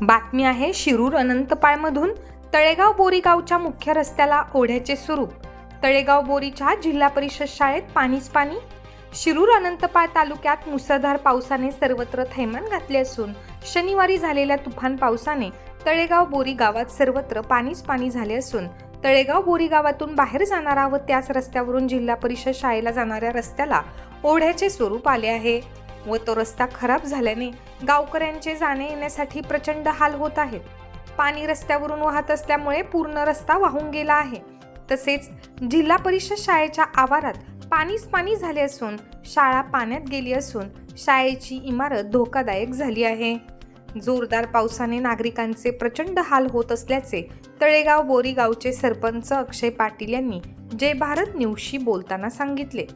बातमी आहे शिरूर अनंतपाळमधून तळेगाव बोरीगावच्या मुख्य रस्त्याला ओढ्याचे स्वरूप. तळेगाव बोरीच्या जिल्हा परिषद शाळेत पाणीच पाणी. शिरूर अनंतपाळ तालुक्यात मुसळधार पावसाने सर्वत्र थैमान घातले असून शनिवारी झालेल्या तुफान पावसाने तळेगाव बोरी गावात सर्वत्र पाणीच पाणी झाले असून तळेगाव बोरी गावातून बाहेर जाणारा व त्याच रस्त्यावरून जिल्हा परिषद शाळेला जाणाऱ्या रस्त्याला ओढ्याचे स्वरूप आले आहे. व तो रस्ता खराब झाल्याने गावकऱ्यांचे जाणे येण्यासाठी प्रचंड हाल होत आहेत. पाणी रस्त्यावरून वाहत असल्यामुळे पूर्ण रस्ता वाहून गेला आहे. तसेच जिल्हा परिषद शाळेच्या आवारात पाणीच पाणी झाले असून शाळा पाण्यात गेली असून शाळेची इमारत धोकादायक झाली आहे. जोरदार पावसाने नागरिकांचे प्रचंड हाल होत असल्याचे तळेगाव बोरीगावचे सरपंच अक्षय पाटील यांनी जय भारत न्यूजशी बोलताना सांगितले.